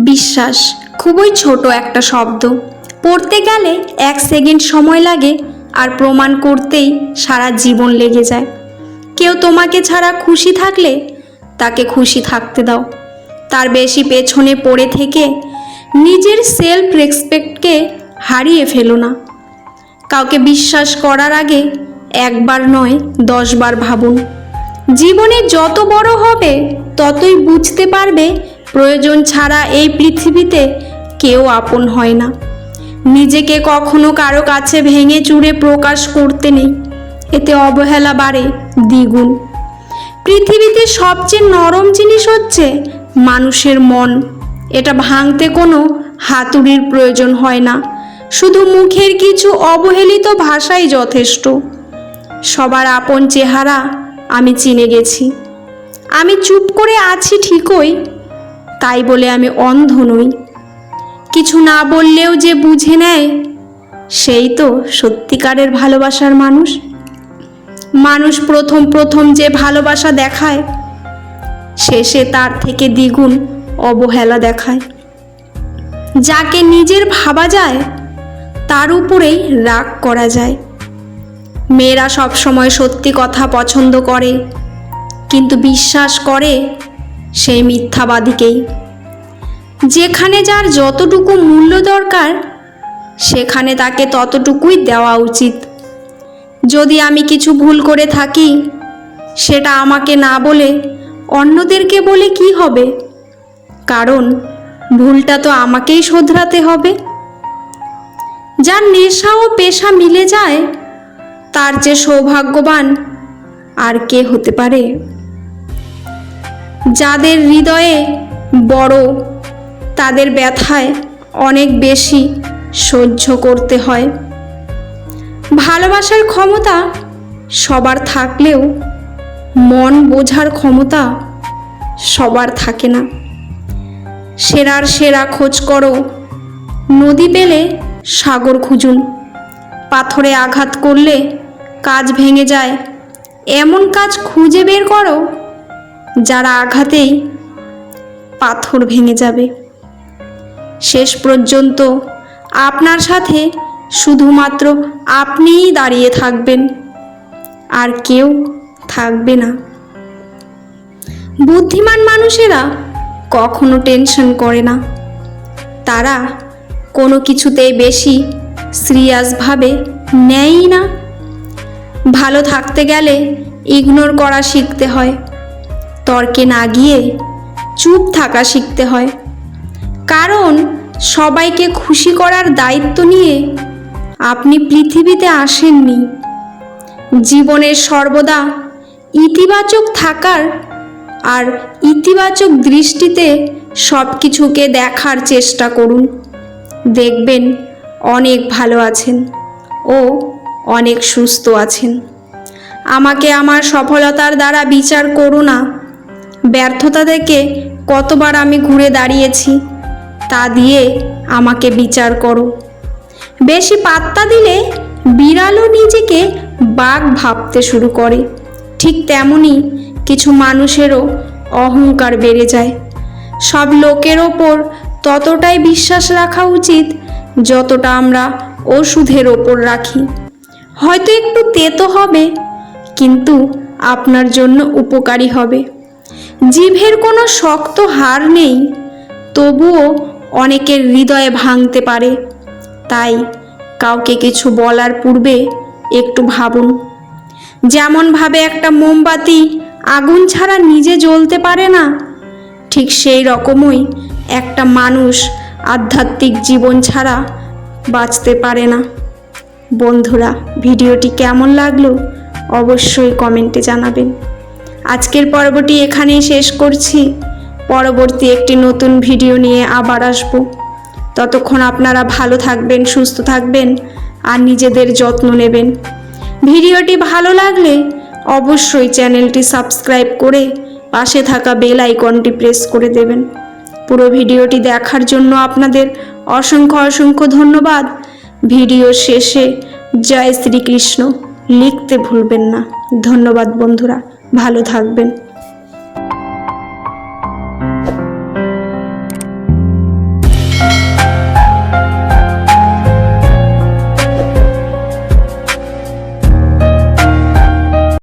বিশ্বাস। খুবই ছোট একটা শব্দ। পড়তে গেলে এক সেকেন্ড সময় লাগে আর প্রমাণ করতেই সারা জীবন লেগে যায়। কেউ তোমাকে ছাড়া খুশি থাকলে তাকে খুশি থাকতে দাও। তার বেশি পেছনে পড়ে থেকে নিজের সেলফ রেসপেক্টকে হারিয়ে ফেলো না। কাউকে বিশ্বাস করার আগে একবার নয়, দশবার ভাবুন। জীবনে যত বড় হবে, ততই বুঝতে পারবে প্রয়োজন ছাড়া এই পৃথিবীতে কেউ আপন হয় না। নিজেকে কখনো কারও কাছে ভেঙে চুরে প্রকাশ করতে নেই। এতে অবহেলা বাড়ে, দ্বিগুণ। পৃথিবীতে সবচেয়ে নরম জিনিস হচ্ছে মানুষের মন। এটা ভাঙতে কোনো হাতুড়ির প্রয়োজন হয় না। শুধু মুখের কিছু অবহেলিত ভাষাই যথেষ্ট। সবার আপন চেহারা আমি চিনে গেছি। আমি চুপ করে আছি ঠিকই তাই বলে আমি অন্ধ নই। কিছু না বললেও যে বুঝে নেয়, সেই তো সত্যিকারের ভালোবাসার মানুষ। মানুষ প্রথম প্রথম যে ভালোবাসা দেখায়, শেষে তার থেকে দ্বিগুণ অবহেলা দেখায়। যাকে নিজের ভাবা যায়, তার উপরেই রাগ করা যায়। মেয়েরা সবসময় সত্যি কথা পছন্দ করে, কিন্তু বিশ্বাস করে সেই মিথ্যাবাদীকেই। যেখানে যার যতটুকু মূল্য দরকার, সেখানে তাকে ততটুকুই দেওয়া উচিত। যদি আমি কিছু ভুল করে থাকি, সেটা আমাকে না বলে অন্যদেরকে বলে কি হবে? কারণ ভুলটা তো আমাকেই শোধরাতে হবে। যার নেশা ও পেশা মিলে যায়, তার যে সৌভাগ্যবান আর কে হতে পারে? যাদের হৃদয়ে বড়, তাদের ব্যথায় অনেক বেশি সহ্য করতে হয়। ভালোবাসার ক্ষমতা সবার থাকলেও মন বোঝার ক্ষমতা সবার থাকে না। সেরার সেরা খোঁজ করো, নদী পেলে সাগর খুঁজুন। পাথরে আঘাত করলে কাজ ভেঙে যায়। এমন কাজ খুঁজে বের করো যারা আঘাতেই পাথর ভেঙে যাবে। শেষ পর্যন্ত আপনার সাথে শুধুমাত্র আপনিই দাঁড়িয়ে থাকবেন, আর কেউ থাকবে না। বুদ্ধিমান মানুষেরা কখনো টেনশন করে না। তারা কোনো কিছুতেই বেশি সিরিয়াসভাবে নেয়ই না। ভালো থাকতে গেলে ইগনোর করা শিখতে হয়। তর্কে না গিয়ে চুপ থাকা শিখতে হয়। কারণ সবাইকে খুশি করার দায়িত্ব নিয়ে আপনি পৃথিবীতে আসেননি। জীবনের সর্বদা ইতিবাচক থাকার আর ইতিবাচক দৃষ্টিতে সব কিছুকে দেখার চেষ্টা করুন। দেখবেন অনেক ভালো আছেন ও অনেক সুস্থ আছেন। আমাকে আমার সফলতার দ্বারা বিচার করো না। ব্যর্থতা থেকে কতবার আমি ঘুরে দাঁড়িয়েছি তা দিয়ে আমাকে বিচার করো। বেশি পাত্তা দিলে বিড়ালও নিজেকে বাঘ ভাবতে শুরু করে। ঠিক তেমনই কিছু মানুষেরও অহংকার বেড়ে যায়। সব লোকের ওপর ততটাই বিশ্বাস রাখা উচিত যতটা আমরা ওষুধের ওপর রাখি। হয়তো একটু তেতো হবে, কিন্তু আপনার জন্য উপকারী হবে। জিভের কোনো শক্ত হার নেই, তবুও অনেকের হৃদয়ে ভাঙতে পারে। তাই কাউকে কিছু বলার পূর্বে একটু ভাবুন। যেমনভাবে একটা মোমবাতি আগুন ছাড়া নিজে জ্বলতে পারে না, ঠিক সেই রকমই একটা মানুষ আধ্যাত্মিক জীবন ছাড়া বাঁচতে পারে না। বন্ধুরা, ভিডিওটি কেমন লাগল অবশ্যই কমেন্টে জানাবেন। আজকের পর্বটি এখানেই শেষ করছি। পরবর্তী একটি নতুন ভিডিও নিয়ে আবার আসব। ততক্ষণ আপনারা ভালো থাকবেন, সুস্থ থাকবেন আর নিজেদের যত্ন নেবেন। ভিডিওটি ভালো লাগলে অবশ্যই চ্যানেলটি সাবস্ক্রাইব করে পাশে থাকা বেল আইকনটি প্রেস করে দেবেন। পুরো ভিডিওটি দেখার জন্য আপনাদের অসংখ্য অসংখ্য ধন্যবাদ। ভিডিও শেষে জয় শ্রীকৃষ্ণ। লিখতে ভুলবেন না। ধন্যবাদ বন্ধুরা। ভালো থাকবেন।